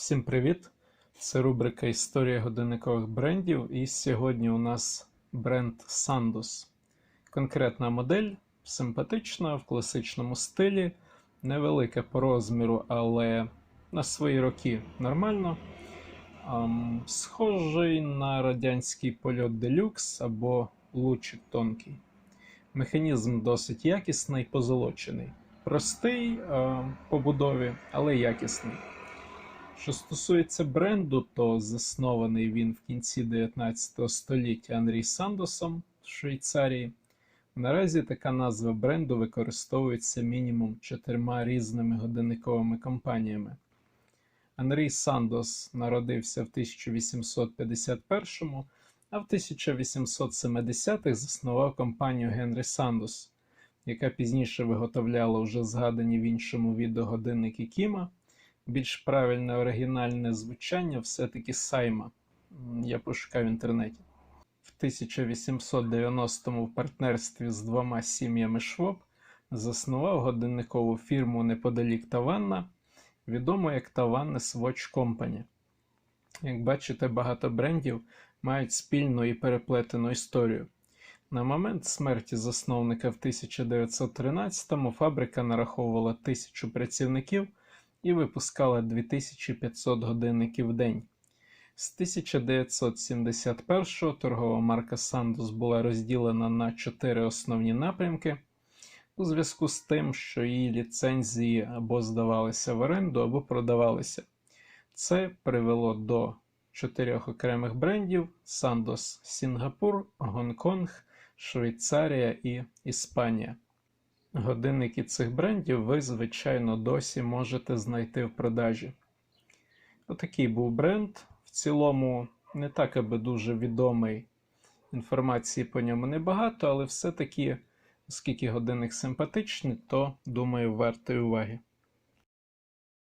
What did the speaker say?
Всім привіт! Це рубрика Історія годинникових брендів. І сьогодні у нас бренд Sandos. Конкретна модель, симпатична, в класичному стилі, невелика по розміру, але на свої роки нормально. Ам, схожий на радянський польот Deluxe або лучик тонкий. Механізм досить якісний, позолочений. Простий е, по будові, але якісний. Що стосується бренду, то заснований він в кінці 19 століття Андрій Сандосом в Швейцарії. Наразі така назва бренду використовується мінімум чотирма різними годинниковими компаніями. Андрій Сандос народився в 1851 а в 1870-х заснував компанію Генрі Сандос, яка пізніше виготовляла вже згадані в іншому відео годинники Кіма. Більш правильне оригінальне звучання все-таки Сайма. Я пошукав в інтернеті. В 1890-му в партнерстві з двома сім'ями Швоб заснував годинникову фірму неподалік Таванна, відому як Tavannes Watch Company. Як бачите, багато брендів мають спільну і переплетену історію. На момент смерті засновника в 1913-му фабрика нараховувала тисячу працівників і випускала 2500 годинників в день. З 1971-го торгова марка Sandos була розділена на чотири основні напрямки у зв'язку з тим, що її ліцензії або здавалися в оренду, або продавалися. Це привело до чотирьох окремих брендів: Sandos Сінгапур, Гонконг, Швейцарія і Іспанія. Годинники цих брендів ви, звичайно, досі можете знайти в продажі. Отакий був бренд. В цілому, не так аби дуже відомий. Інформації по ньому небагато, але все-таки, оскільки годинник симпатичний, то думаю, вартий уваги.